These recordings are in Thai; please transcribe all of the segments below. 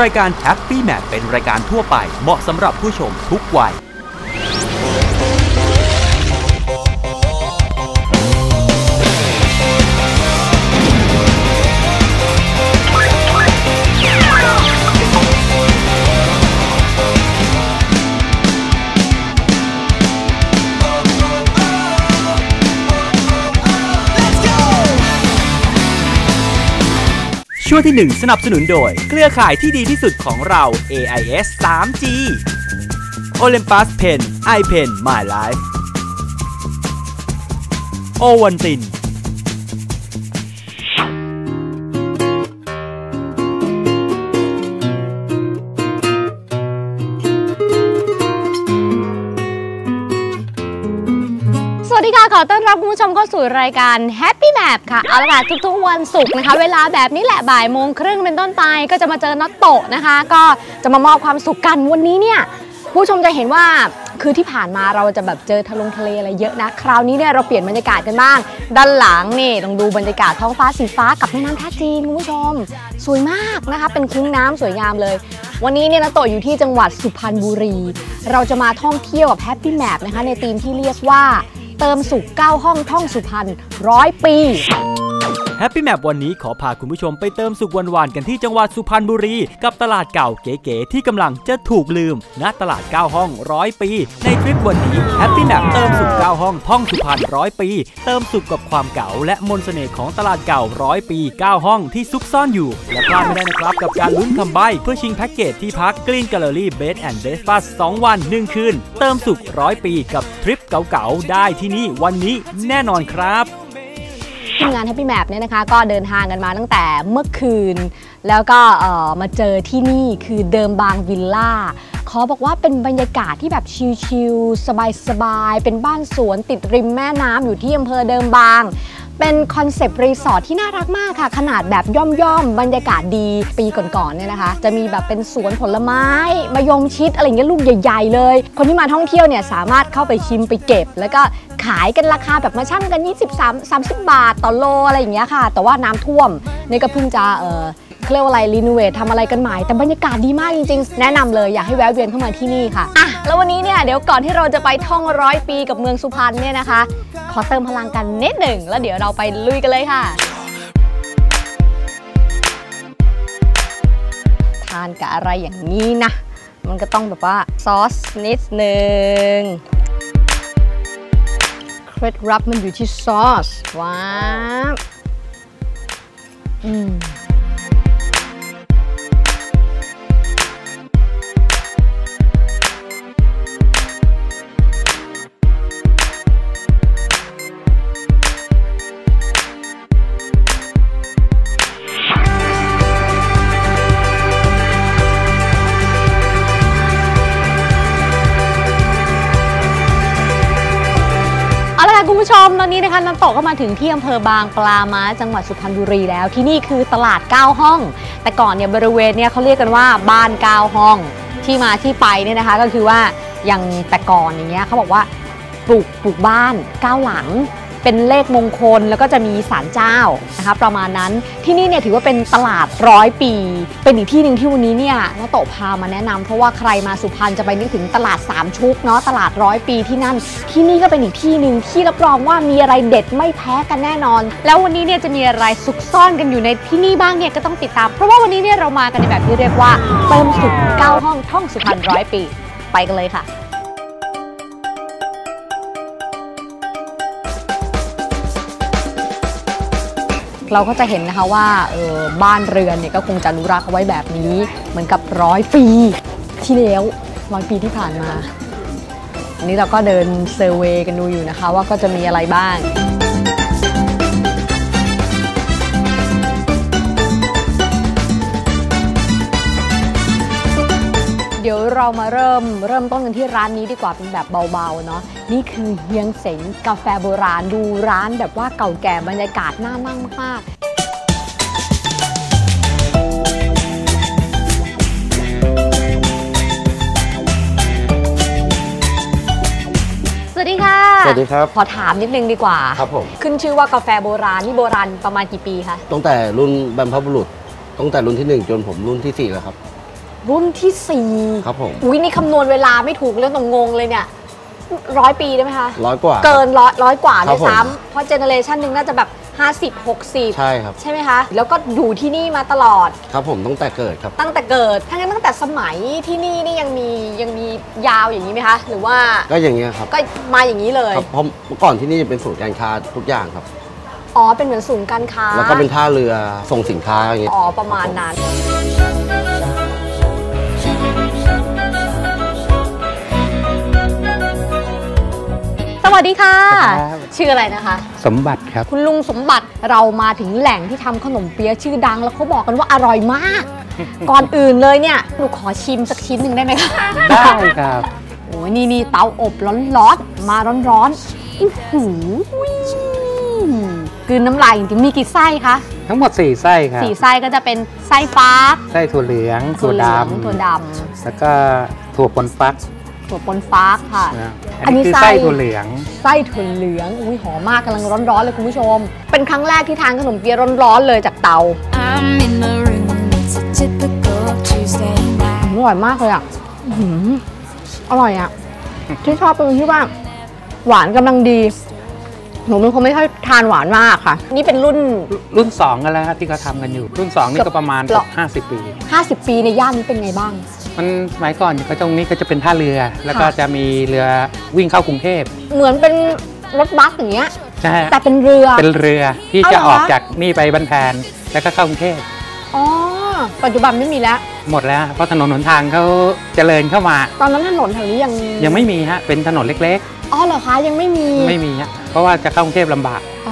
รายการ Happy Map เป็นรายการทั่วไปเหมาะสำหรับผู้ชมทุกวัย ช่วงที่ 1 สนับสนุนโดย เครือข่ายที่ดีที่สุดของเรา AIS 3G Olympus Pen iPen My Life โอวันติน วัสดีค่ะ ขอต้อนรับคุณผู้ชมเข้าสู่รายการ Happy Map ค่ะ เอาละค่ะทุกๆวันศุกร์นะคะ เวลาแบบนี้แหละบ่ายโมงครึ่งเป็นต้นไปก็จะมาเจอน็อตโตะนะคะ ก็จะมามอบความสุขกันวันนี้เนี่ยผู้ชมจะเห็นว่าคือที่ผ่านมาเราจะแบบเจอทะลงทะเลอะไรเยอะนะ คราวนี้เนี่ยเราเปลี่ยนบรรยากาศกันบ้าง ด้านหลังนี่ลองดูบรรยากาศท้องฟ้าสีฟ้ากับแม่น้ำท่าจีนคุณผู้ชม สวยมากนะคะ เป็นคุ้งน้ำสวยงามเลย วันนี้เนี่ยนะโตะอยู่ที่จังหวัดสุพรรณบุรี เราจะมาท่องเที่ยวกับ Happy Map นะคะในธีมที่เรียกว่า ติมสุข9ห้องท่องสุพรรณร้อยปี Happy Map วันนี้ขอพาคุณผู้ชมไปเติมสุขวันวานๆกันที่จังหวัดสุพรรณบุรี กับตลาดเก่าเก๋ๆที่กำลังจะถูกลืม ณตลาด 9 ห้องร้อยปี ในทริปวันนี้ Happy Map เติมสุข 9 ห้องท่องสุพรรณร้อยปี เติมสุขกับความเก่าและมนต์เสน่ห์ของตลาดเก่าร้อยปี 9 ห้องที่ซุกซ่อนอยู่ และพลาดไม่ได้นะครับกับการลุ้นคำใบ้เพื่อชิงแพ็กเกจที่พักกรีนแกลเลอรี่เบสแอนด์เบสฟัส2วัน1คืนเติมสุขร้อยปีกับทริปเก่าๆได้ที่นี่วันนี้แน่นอนครับ ทีมงาน Happy Map เนี่ยนะคะก็เดินทางกันมาตั้งแต่เมื่อคืน แล้วก็มาเจอที่นี่คือเดิมบางวิลล่าขอบอกว่าเป็นบรรยากาศที่แบบชิลๆสบายๆ เป็นบ้านสวนติดริมแม่น้ำอยู่ที่อำเภอเดิมบาง เป็นคอนเซปต์รีสอร์ทที่น่ารักมากค่ะ ขนาดแบบย่อมๆ บรรยากาศดีปีก่อนๆเนี่ยนะคะ จะมีแบบเป็นสวนผลไม้มะยมชิดอะไรเงี้ยลูกใหญ่ ๆ เลย คนที่มาท่องเที่ยวเนี่ยสามารถเข้าไปชิมไปเก็บ แล้วก็ขายกันราคาแบบมาชั่งกัน 23 30 บาทต่อโลอะไรอย่างเงี้ยค่ะ แต่ว่าน้ำท่วมนี่ก็เพิ่งจะเออเขาเรียกว่าอะไรรีโนเวททำอะไรกันใหม่แต่บรรยากาศดีมากจริงๆ แนะนำเลยอยากให้แวะเวียนเข้ามาที่นี่ค่ะอะ แล้ววันนี้เนี่ยเดี๋ยวก่อนที่เราจะไปท่องร้อยปีกับเมืองสุพรรณเนี่ยนะคะ ขอเติมพลังกันนิดหนึ่ง แล้วเดี๋ยวเราไปลุยกันเลยค่ะทานกับอะไรอย่างนี้นะ มันก็ต้องแบบว่าซอสนิดหนึ่งเคล็ดลับมันอยู่ที่ซอสว้าวอืม ถึงที่อำเภอบางปลาม้าจังหวัดสุพรรณบุรีแล้ว ที่นี่คือตลาด 9 ห้อง แต่ก่อนเนี่ยบริเวณเนี่ยเขาเรียกกันว่าบ้าน 9 ห้อง ที่มาที่ไปเนี่ยนะคะก็คือว่าอย่างแต่ก่อนอย่างเงี้ยเขาบอกว่าปลูกปลูกบ้าน 9 หลัง เป็นเลขมงคลแล้วก็จะมีศาลเจ้านะคะประมาณนั้นที่นี่เนี่ยถือว่าเป็นตลาดร้อยปี เป็นอีกที่หนึ่งที่วันนี้เนี่ยน้าโตะพามาแนะนำเพราะว่าใครมาสุพรรณจะไปนึกถึงตลาดสามชุกเนาะตลาดร้อยปีที่นั่น ที่นี่ก็เป็นอีกที่หนึ่งที่รับรองว่ามีอะไรเด็ดไม่แพ้กันแน่นอน แล้ววันนี้เนี่ยจะมีอะไรซุกซ่อนกันอยู่ในที่นี่บ้างเนี่ยก็ต้องติดตาม เพราะว่าวันนี้เนี่ยเรามากันในแบบที่เรียกว่าเติมสุขเก้าห้องท่องสุพรรณร้อยปี ไปกันเลยค่ะ เราก็จะเห็นนะคะว่าเออบ้านเรือนเนี่ยก็คงจะอนุรักษ์เอาไว้แบบนี้ เหมือนกับร้อยปีที่แล้วร้อยปีที่ผ่านมา อันนี้เราก็เดินเซอร์เวย์กันดูอยู่นะคะว่าก็จะมีอะไรบ้าง เดี๋ยวเรามาเริ่มเริ่มต้นกันที่ร้านนี้ดีกว่าเป็นแบบเบาๆเนาะนี่คือเฮียงเสงกาแฟโบราณดูร้านแบบว่าเก่าแก่บรรยากาศน่านั่งมากๆสวัสดีค่ะ สวัสดีครับ ขอถามนิดนึงดีกว่า ครับผม ขึ้นชื่อว่ากาแฟโบราณนี่โบราณประมาณกี่ปีคะ ตั้งแต่รุ่นบรรพบุรุษ ตั้งแต่รุ่นที่หนึ่งจนผมรุ่นที่สี่แล้วครับ รุ่นที่สี่ครับผมอุ้ยนี่คำนวณเวลาไม่ถูกเรื่องตรงงงเลยเนี่ยร้อยปีได้ไหมคะร้อยกว่า เกินร้อยร้อยกว่าครัด้วยบผมซ้ำเพราะเจเนอเรชันหนึ่งน่าจะแบบ 50 60 ใช่ครับ ใช่ไหมคะ แล้วก็อยู่ที่นี่มาตลอด ครับผมตั้งแต่เกิดครับ ตั้งแต่เกิดถ้างั้นตั้งแต่สมัยที่นี่นี่ยังมียังมียาวอย่างนี้ไหมคะ หรือว่าก็อย่างเงี้ยครับก็มาอย่างนี้เลยครับเพราะเมื่อก่อนที่นี่จะเป็นศูนย์การค้าทุกอย่างครับอ๋อเป็นเหมือนศูนย์การค้า แล้วก็เป็นท่าเรือส่งสินค้าอย่างเงี้ยอ๋อประมาณนั้น วัสดีค่ะครับชื่ออะไรนะคะ สมบัติครับ คุณลุงสมบัติเรามาถึงแหล่งที่ทำขนมเปี๊ยะชื่อดัง แล้วเขาบอกกันว่าอร่อยมาก ก่อนอื่นเลยเนี่ยหนูขอชิมสักชิ้นหนึ่งได้ไหมคะ ได้ครับ โอ้ยนี่นี่เตาอบร้อนๆ มาร้อนๆอื้อหือกลืนน้ำลายจริงๆมีกี่ไส้คะ ทั้งหมด 4 ไส้ครับสี่ไส้ก็จะเป็นไส้ฟ้าไส้ถั่วเหลืองถั่วเหดลืองถั่วดำแล้วก็ถั่วปนฟักำ ถั่วปนฟ้าค่ะนะอัอันนนี้นี้คือไส้ไส้ถั่วเหลือง ไส้ถั่วเหลือง อุ้ยหอมมากกำลังร้อนๆเลยคุณผู้ชม เป็นครั้งแรกที่ทานขนมเปี๊ยะร้อนๆเลยจากเตา I'm in my room. It's a typical Tuesday night. อร่อยมากเลยอะอื้อหืออร่อยอะ ที่ชอบเป็นที่ว่า หวานกำลังดีหนูเป็นคนไม่ค่อยทานหวานมากค่ะ นี่เป็นรุ่นรุ่น2กันแล้วครับที่เขาทำกันอยู่ รุ่น 2 นี่ก็ประมาณเกือบ50 ปี 50 ปีในย่านนี้เป็นไงบ้าง มันสมัยก่อนก็ตรงนี้ก็จะเป็นท่าเรือ แล้วก็ค่ะจะมีเรือวิ่งเข้ากรุงเทพ เหมือนเป็นรถบัสอย่างเงี้ยใช่แต่เป็นเรือ เป็นเรือที่เอาเหรจะอออกคะจากนี่ไปบันแพนแล้วก็เข้ากรุงเทพอ๋อ ปัจจุบันไม่มีแล้ว หมดแล้ว เพราะถนนหนทางเขาเจริญเข้ามา ตอนนั้นถนนแถวนี้ยังยังไม่มีฮะ เป็นถนนเล็กอ๋อเหรอคะยังไม่มีๆไม่มีฮะ เพราะว่าจะเข้ากรุงเทพลำบาก อ๋อ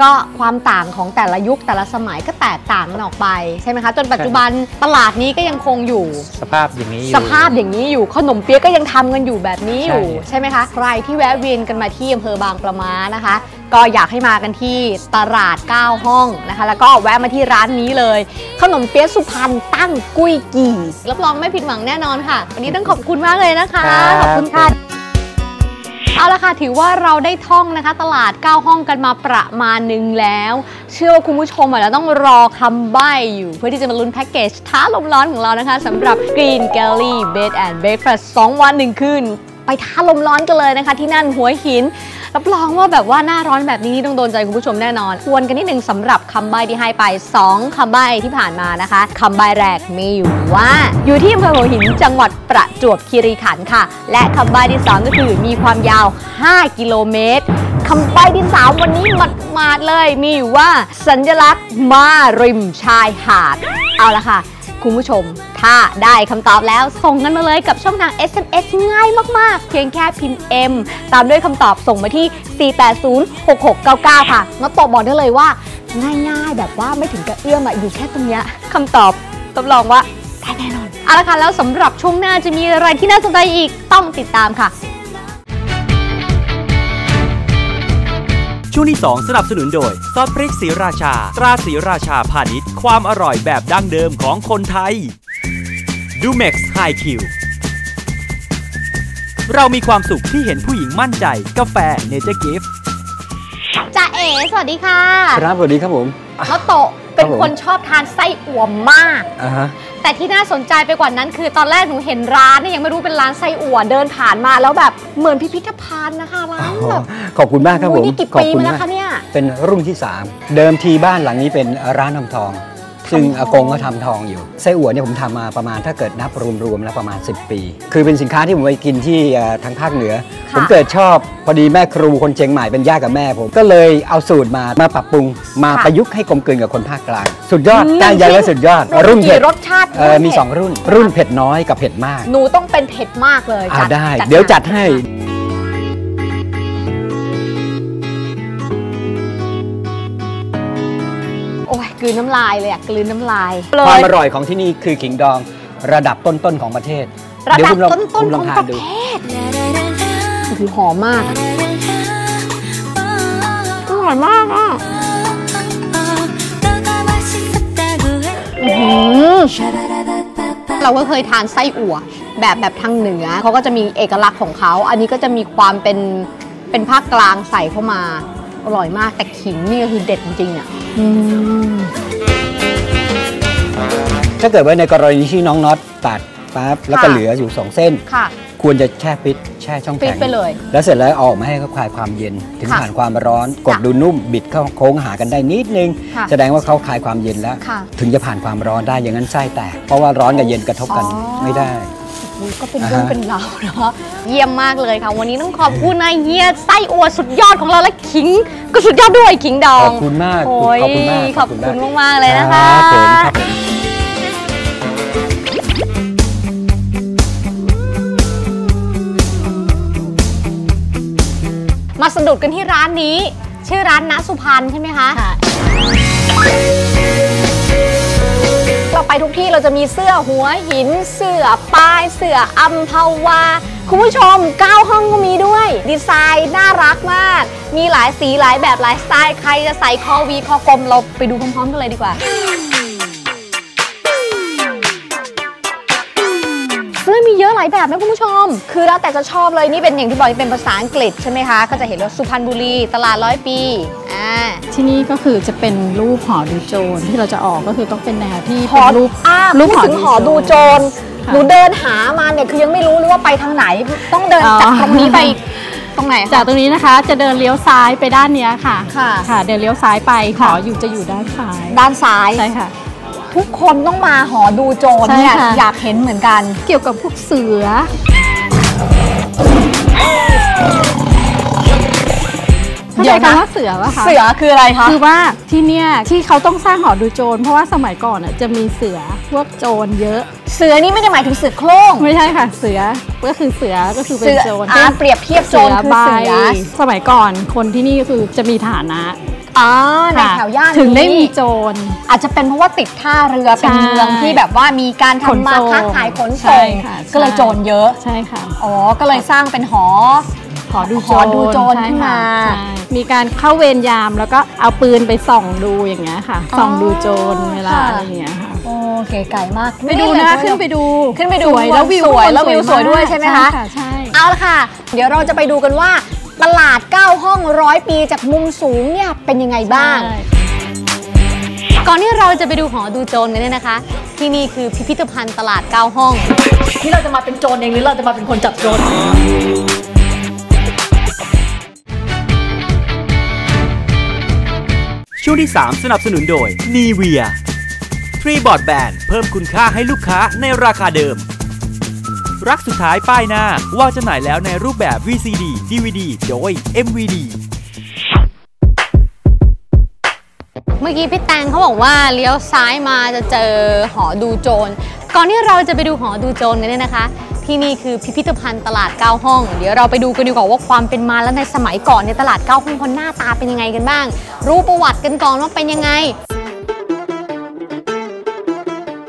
ก็ความต่างของแต่ละยุคแต่ละสมัยก็แตกต่างกันออกไปใช่ไหมคะ จนปัจจุบันตลาดนี้ก็ยังคงอยู่ สภาพอย่างนี้อยู่ สภาพอย่างนี้อยู่ขนมเปี๊ยะก็ยังทำกันอยู่แบบนี้อยู่ใช่ใช่ไหมคะ ใครที่แวะเวียนกันมาที่อำเภอบางปะมานะคะ ก็อยากให้มากันที่ตลาด 9 ห้องนะคะ แล้วก็แวะมาที่ร้านนี้เลย ขนมเปี๊ยะสุพรรณตั้งกุ้ยกี่รับรองไม่ผิดหวังแน่นอนค่ะ วันนี้ต้องขอบคุณมากเลยนะคะขอบคุณค่ะ เอาละค่ะ ถือว่าเราได้ท่องนะคะ ตลาด 9 ห้องกันมาประมาณหนึ่งแล้ว เชื่อว่าคุณผู้ชมอาจจะต้องรอคำใบ้อยู่ เพื่อที่จะมาลุ้นแพ็กเกจท้าลมร้อนของเรานะคะสำหรับ Green Galley Bed and Breakfast 2 วัน 1 คืน ไปท้าลมร้อนกันเลยนะคะ ที่นั่นหัวหิน รับรองว่าแบบว่าหน้าร้อนแบบนี้ต้องโดนใจคุณผู้ชมแน่นอนทวนกันนิดนึงสำหรับคำใบ้ที่ให้ไป 2คำใบ้ที่ผ่านมานะคะคำใบ้แรกมีอยู่ว่า อยู่ที่อำเภอหัวหินจังหวัดประจวบคีรีขันธ์ค่ะ และคำใบ้ที่2ก็คือมีความยาว 5 กิโลเมตรคำใบ้ที่3วันนี้หมาดเลยมีอยู่ว่าสัญลักษณ์มาริมชายหาด เอาละค่ะ คุณผู้ชม ถ้าได้คำตอบแล้วส่งกันมาเลยกับช่องทาง SMS ง่ายมากๆ เพียงแค่พิมพ์ M ตามด้วยคำตอบส่งมาที่ 4806699 ค่ะมาตอบบอกได้เลยว่า ง่ายๆ แบบว่าไม่ถึงกับเอื้อมอะอยู่แค่ตรงเนี้ยคำตอบรับรองว่าได้แน่นอนเอาละค่ะแล้วสำหรับช่วงหน้าจะมีอะไรที่น่าสนใจอีกต้องติดตามค่ะ ช่วงที่ 2 สนับสนุนโดย ซอสพริกสีราชา ตราสีราชาพาณิชย์ ความอร่อยแบบดั้งเดิมของคนไทย ดูเม็กซ์ไฮคิวเรามีความสุขที่เห็นผู้หญิงมั่นใจ กาแฟเนเจอร์กิฟจ่าเอ๋สวัสดีค่ะครับสวัสดีครับผมมะโตะเป็นครับผมคนชอบทานไส้อั่วมาก อ่าฮะ แต่ที่น่าสนใจไปกว่านั้นคือตอนแรกหนูเห็นร้านเนี่ยยังไม่รู้เป็นร้านไส้อั่วเดินผ่านมาแล้วแบบเหมือนพิพิธภัณฑ์นะคะร้านแบบ ขอบคุณมากครับผอุ๊ยมนี่กี่ขอบปีคุณมาแล้วมากคะเนี่ย เป็นรุ่นที่ 3 เดิมทีบ้านหลังนี้เป็นร้านทำทอง ซึ่งทำทองอากงก็ทำทองอยู่ ไส้อั่วเนี่ยผมทำมาประมาณถ้าเกิดนับรวมๆแล้วประมาณ 10 ปี คือเป็นสินค้าที่ผมไปกินที่เอ่อทางภาคเหนือค่ะผมเกิดชอบพอดีแม่ครูคนเชียงใหม่เป็นญาติกับแม่ผมก็เลยเอาสูตรมามาปรับปรุงมาประยุกต์ให้กลมกลืนกับคนภาคกลาง สุดยอดกล้าใหญ่และสุดยอด รุ่นเผ็ดรสชาติเอ่อมีเผ็ดสองรุ่น รุ่นเผ็ดน้อยกับเผ็ดมาก หนูต้องเป็นเผ็ดมากเลยอ่าจัดได้จัเดี๋ยวมาจัดให้ กลืนน้ำลายเลยอะกลืนน้ำลายความอร่อยของที่นี่คือขิงดองระดับต้นต้นของประเทศระดับต้นต้นของประเทศคือหอมมากอร่อยมากอะเราก็เคยทานไส้อั่วแบบแบบทางเหนือเขาก็จะมีเอกลักษณ์ของเขา อันนี้ก็จะมีความเป็นเป็นภาคกลางใส่เข้ามา อร่อยมากแต่ขิงนี่ก็คือเด็ดจริงๆอะอืมถ้าเกิดว่าในกรณีที่น้องน็อตตัดปั๊บแล้วก็ค่ะเหลืออยู่ 2 เส้นค่ะควรจะแช่ฟิตแช่ช่องฟิตแข็งไปเลย แล้วเสร็จแล้วเอาออกมาให้เขาคลายความเย็น ถึงค่ะผ่านความร้อน กดจ้ะดูนุ่มบิดเข้าโค้งหากันได้นิดนึงค่ะแสดงว่าเขาคลายความเย็นแล้วค่ะถึงจะผ่านความร้อนได้อย่างนั้นไส้แตกเพราะว่าร้อนกับเย็นกระทบกันอ๋อไม่ได้อุ๊ย ก็เป็นเรื่องอ่าฮะเป็นราวเนาะเยี่ยมมากเลยค่ะ วันนี้ต้องขอบคุณนายเฮียไส้อัวสุดยอดของเราและขิง ก็สุดยอดด้วยขิงดองขอบคุณมากโอ้ยขอบคุณมากขอบคุณมากๆเลยนะคะรับผมครับผมมาสะดุดกันที่ร้านนี้ ชื่อร้านณสุพรรณใช่ไหมคะ เราไปทุกที่เราจะมีเสื้อหัวหิน เสื้อป้าย เสื้ออัมพาวา คุณผู้ชม 9 ห้องก็มีด้วย ดีไซน์น่ารักมาก มีหลายสีหลายแบบหลายสไตล์ ใครจะใส่คอวีคอกลมเราไปดูพร้อมๆกันเลยดีกว่า มีเยอะหลายแบบนะคุณผู้ชม คือแล้วแต่จะชอบเลยนี่เป็นอย่างที่บอกเป็นภาษาอังกฤษใช่ไหมคะ ก็จะเห็นว่าสุพรรณบุรีตลาดร้อยปีอ่า ที่นี่ก็คือจะเป็นรูปหอดูโจรที่เราจะออกก็คือต้องเป็นแนวที่หอเป็นรูปอ่ารูปพูดถึงหอดูโจรค่ะหนูเดินหามาเนี่ยคือยังไม่รู้เลยว่าไปทางไหน ต้องเดินอ๋อจากตรงนี้ไปตรงไหนคะ จากตรงนี้นะคะจะเดินเลี้ยวซ้ายไปด้านเนี้ยค่ะค่ะค่ะเดินเลี้ยวซ้ายไปหออยู่จะอยู่ด้านซ้ายด้านซ้าย ใช่ค่ะ ทุกคนต้องมาหอดูโจรเนี่ยใช่ค่ะ อยากเห็นเหมือนกัน เกี่ยวกับพวกเสือเดี๋ยวนะเข้าใจคำว่าเสือวะคะเสือคืออะไรคะ คือว่าที่เนี่ยที่เขาต้องสร้างหอดูโจรเพราะว่าสมัยก่อนอะจะมีเสือพวกโจรเยอะ เสือนี่ไม่ได้หมายถึงเสือโคร่งไม่ใช่ค่ะเสือก็คือเสือก็คือเป็เสืนอโจรอ่าเปรียบเทียบโจรคือใบเสือ สมัยก่อนคนที่นี่ก็คือจะมีฐานะ อ๋อในค่ะแถวย่านถึงได้นี้มีโจร อาจจะเป็นเพราะว่าติดท่าเรือเป็นใช่เมืองที่แบบว่ามีการขนทำมาส่งค้าขายขนใช่ส่งค่ะก็เลยใช่ โจรเยอะใช่ค่ะ อ๋อก็เลยสร้างเป็นหอ ขอดูขอดูโจรใช่ขึ้นมาค่ะใช่มีการเข้าเวรยามแล้วก็เอาปืนไปส่องดูอย่างเงี้ยค่ะส่องดูโจรเวลาค่ะ อะไรอย่างเงี้ยค่ะ โอ้เก๋ไก่มากไปดูนะคะขึ้นไปดูขึ้นไปดูสวยแล้ววิวสวยข้างบนแล้ววิวสวยด้วยใช่ไหมคะ ใช่ใช่ เอาละค่ะ เดี๋ยวเราจะไปดูกันว่า ตลาด 9 ห้องร้อยปีจากมุมสูงเนี่ยเป็นยังไงบ้างใช่ก่อนที่เราจะไปดูหอดูโจรกันเนี่ยนะคะ ที่นี่คือพิพิธภัณฑ์ตลาด 9 ห้อง นี่เราจะมาเป็นโจรเองหรือเราจะมาเป็นคนจับโจรช่วงที่ 3 สนับสนุนโดย n i v e a ทรีบอร์ดแบนเพิ่มคุณค่าให้ลูกค้าในราคาเดิม รักสุดท้ายป้ายหน้า ว่าจะไหนแล้วในรูปแบบ VCD DVD โดย MVD เมื่อกี้พี่แตงเขาบอกว่าเลี้ยวซ้ายมาจะเจอหอดูโจร ก่อนที่เราจะไปดูหอดูโจรกันเนี่ยนะคะ ที่นี่คือพิพิธภัณฑ์ตลาด9ห้อง เดี๋ยวเราไปดูกันดีกว่าว่าความเป็นมาแล้วในสมัยก่อนในตลาด9ห้องคนหน้าตาเป็นยังไงกันบ้าง รู้ประวัติกันก่อนว่าเป็นยังไง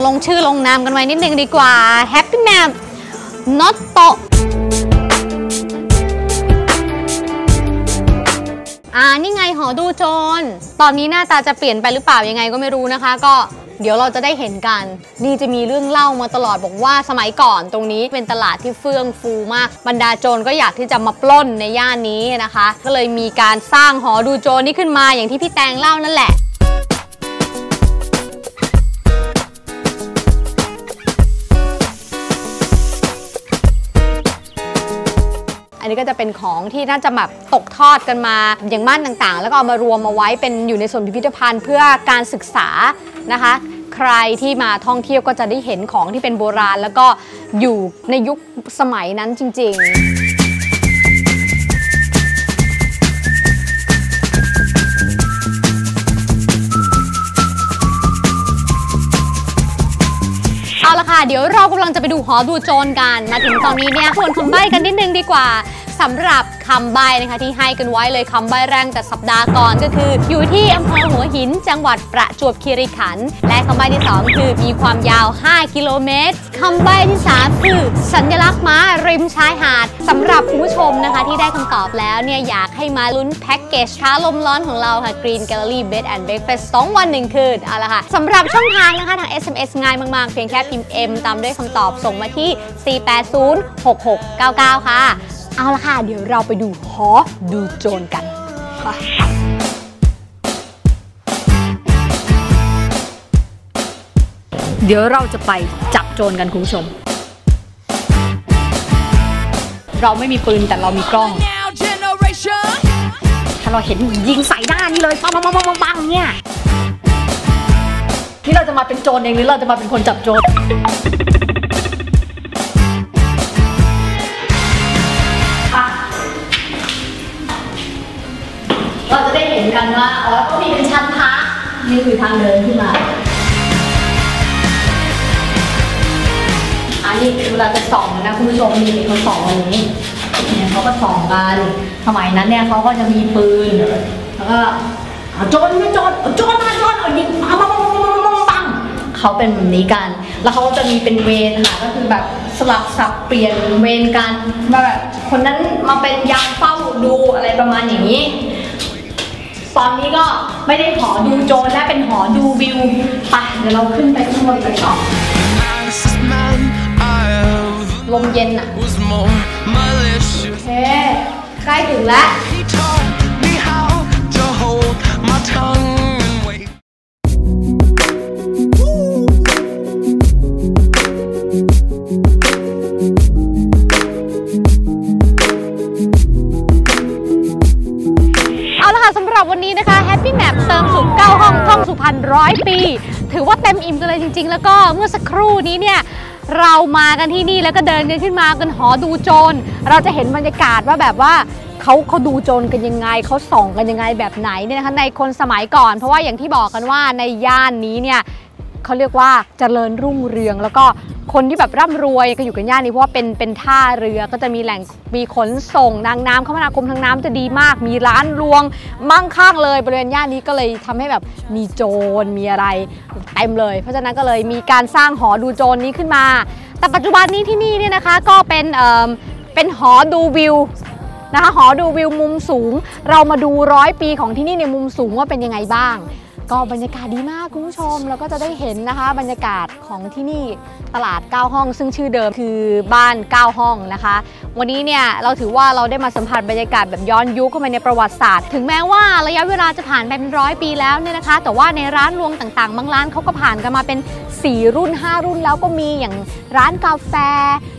ลงชื่อลงนามกันไว้นิดนึงดีกว่า Happy Map Not t o อ่านี่ไงหอดูโจร ตอนนี้หน้าตาจะเปลี่ยนไปหรือเปล่ายังไงก็ไม่รู้นะคะ ก็เดี๋ยวเราจะได้เห็นกัน นี่จะมีเรื่องเล่ามาตลอดบอกว่าสมัยก่อนตรงนี้เป็นตลาดที่เฟื่องฟูมาก บรรดาโจรก็อยากที่จะมาปล้นในย่านนี้นะคะ ก็เลยมีการสร้างหอดูโจรนี้ขึ้นมาอย่างที่พี่แตงเล่านั่นแหละ นี้ก็จะเป็นของที่น่าจะแบบตกทอดกันมาอย่างม่านต่างๆ แล้วก็เอามารวมมาไว้เป็นอยู่ในส่วนพิพิธภัณฑ์เพื่อการศึกษานะคะ ใครที่มาท่องเที่ยวก็จะได้เห็นของที่เป็นโบราณ แล้วก็อยู่ในยุคสมัยนั้นจริง ๆเอาละค่ะ เดี๋ยวเรากำลังจะไปดูหอดูโจรกัน มาถึงตอนนี้เนี่ยทวนคำใบ้กันนิดนึงดีกว่า สำหรับคำใบนะคะที่ให้กันไว้เลยคำใบแรงแต่สัปดาห์ก่อนก็คือ อยู่ที่อำเภอหัวหิน จังหวัดประจวบคีรีขันธ์และคำใบที่ 2 คือมีความยาว 5 กิโลเมตรคำใบที่ 3 คือ สัญลักษณ์ม้าริมชายหาดสำหรับคุณผู้ชมนะคะที่ได้คำตอบแล้วเนี่ยอยากให้มาลุ้นแพ็กเกจช้าลมร้อนของเราค่ะ Green Gallery Bed and Breakfast 2วัน1คืนเอาละค่ะสำหรับช่องทางนะคะทาง SMS ง่ายมาก ๆ เพียงแค่พิมพ์ M ตามด้วยคำตอบส่งมาที่ 4806699 ค่ะ เอาละค่ะ เดี๋ยวเราไปดูหอดูโจรกันค่ะเดี๋ยวเราจะไปจับโจรกันคุณผู้ชม เราไม่มีปืนแต่เรามีกล้อง Now generation. ถ้าเราเห็นยิงใส่หน้านี่เลยปังปังปังปังปังเนี่ยนี่เราจะมาเป็นโจรเองหรือเราจะมาเป็นคนจับโจร กันว่าอ๋อก็มีเป็นชั้นพระนี่คือทางเดินขึ้นมาอันนี้เวลาจะส่องนะคุณผู้ชมมีเขาส่องอันนี้เนี่ยเขาก็ส่องกันสมัยนั้นเนี่ยเขาก็จะมีปืนแล้วก็โจรไม่โจรเอาโจรมาโจรเอายิงปังปังปังปังปังปังปังเขาเป็นแบบนี้กัน แล้วเขาก็จะมีเป็นเวรค่ะก็คือแบบสลับสับเปลี่ยนเวรกันมาแบบคนนั้นมาเป็นยามเฝ้าดูอะไรประมาณอย่างนี้ ตอนนี้ก็ไม่ได้หอดูโจรและเป็นหอดูวิวไปเดี๋ยวเราขึ้นไปข้างบนกันต่อลมเย็นอะ โอเค ใกล้ถึงแล้ว วันนี้นะคะ Happy Map เติมสุข9ห้องท่องสุพรรณร้อยปี ถือว่าเต็มอิ่มกันเลยจริง ๆ แล้วก็เมื่อสักครู่นี้เนี่ยเรามากันที่นี่แล้วก็เดินกันขึ้นมากันหอดูโจร เราจะเห็นบรรยากาศว่าแบบว่าเขาเขาดูโจรกันยังไงเขาส่องกันยังไงแบบไหนเนี่ยนะคะในคนสมัยก่อน เพราะว่าอย่างที่บอกกันว่าในย่านนี้เนี่ยเขาเรียกว่าเจริญรุ่งเรืองแล้วก็ คนที่แบบร่ำรวยก็อยู่กันย่านนี้เพราะว่าเป็นเป็นท่าเรือก็จะมีแหล่งมีขนส่งนางน้ำคมนาคมทางน้ำจะดีมาก มีร้านรวงมั่งคั่งเลยบริเวณย่านนี้ก็เลยทำให้แบบมีโจรมีอะไรเต็มเลย เพราะฉะนั้นก็เลยมีการสร้างหอดูโจรนี้ขึ้นมา แต่ปัจจุบันนี้ที่นี่เนี่ยนะคะก็เป็นเอ่อเป็นหอดูวิวนะคะหอดูวิวมุมสูง เรามาดูร้อยปีของที่นี่ในมุมสูงว่าเป็นยังไงบ้าง ก็บรรยากาศดีมากคุณผู้ชม แล้วก็จะได้เห็นนะคะ บรรยากาศของที่นี่ตลาด 9 ห้อง ซึ่งชื่อเดิมคือบ้าน 9 ห้องนะคะ วันนี้เนี่ยเราถือว่าเราได้มาสัมผัสบรรยากาศแบบย้อนยุคเข้ามาในประวัติศาสตร์ ถึงแม้ว่าระยะเวลาจะผ่านไปเป็นร้อยปีแล้วเนี่ยนะคะ แต่ว่าในร้านรวงต่างๆ บางร้านเขาก็ผ่านกันมาเป็น 4 รุ่น 5 รุ่นแล้วก็มีอย่างร้านกาแฟ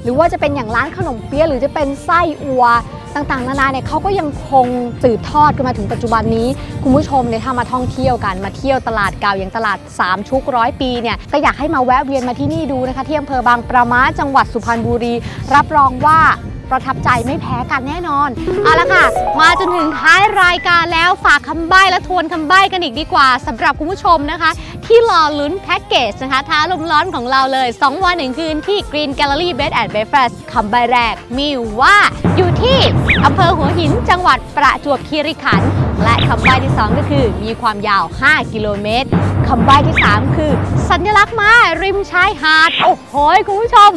หรือว่าจะเป็นอย่างร้านขนมเปี๊ยะหรือจะเป็นไส้อัวต่างๆ นานาเนี่ยเขาก็ยังคงสืบทอดกันมาถึงปัจจุบันนี้ คุณผู้ชมเนี่ยถ้ามาท่องเที่ยวกันมาเที่ยวตลาดเก่าอย่างตลาดสามชุกร้อยปีเนี่ยก็อยากให้มาแวะเวียนมาที่นี่ดูนะคะที่อำเภอบางประมาจังหวัดสุพรรณบุรี รับรองว่า ประทับใจไม่แพ้กันแน่นอน เอาละค่ะ มาจนถึงท้ายรายการแล้วฝากคำใบ้และทวนคำใบ้กันอีกดีกว่าสำหรับคุณผู้ชมนะคะ ที่รอลุ้นแพ็กเกจนะคะ ท้าลมร้อนของเราเลย 2 วัน1คืนที่ Green Gallery Bed and Breakfast คำใบแรกมีว่าอยู่ที่อำเภอหัวหินจังหวัดประจวบคีรีขันธ์และคำใบ้ที่ 2 ก็คือมีความยาว 5 กิโลเมตรคำใบ้ที่ 3 คือ สัญลักษณ์ม้าริมชายหาด โอ้โหคุณผู้ชม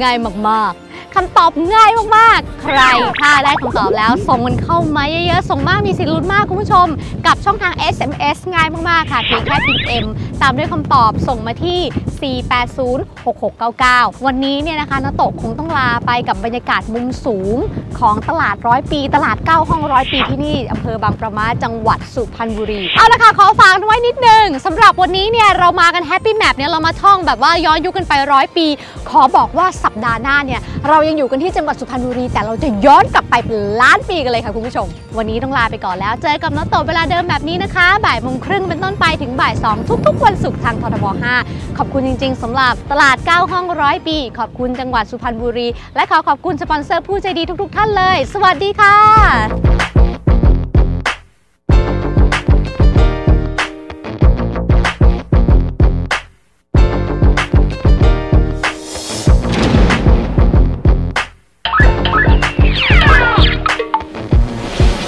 ง่ายมาก ๆ คำตอบง่ายมากๆ ใครถ้าได้คำตอบแล้ว ส่งมันเข้ามาเยอะๆ ส่งมากมีสิทธิ์ลุ้นมากคุณผู้ชม กับช่องทาง SMS ง่ายมากๆ ค่ะเพียงแค่พิมพ์ M ตามด้วยคำตอบส่งมาที่ 4806699 วันนี้เนี่ยนะคะนโตะคงต้องลาไปกับบรรยากาศมุมสูงของตลาดร้อยปี ตลาด9ห้องร้อยปีที่นี่อำเภอบางประมาจังหวัดสุพรรณบุรี เอาละค่ะ ขอฝากไว้นิดนึงสำหรับวันนี้เนี่ยเรามากันแฮปปี้แมปเนี่ยเรามาท่องแบบว่าย้อนยุคกันไปร้อยปี ขอบอกว่าสัปดาห์หน้าเนี่ยเรายังอยู่กันที่จังหวัดสุพรรณบุรี แต่เราจะย้อนกลับไปเป็นล้านปีกันเลยค่ะคุณผู้ชม วันนี้ต้องลาไปก่อนแล้ว เจอกับน้องโตเวลาเดิมแบบนี้นะคะ บ่ายโมงครึ่งเป็นต้นไปถึงบ่ายสองทุกๆ วันศุกร์ทางททบ5ขอบคุณจริง ๆสำหรับตลาด 9 ห้องร้อยปี ขอบคุณจังหวัดสุพรรณบุรี และขอขอบคุณสปอนเซอร์ผู้ใจดีทุก ๆ ท่านเลย สวัสดีค่ะ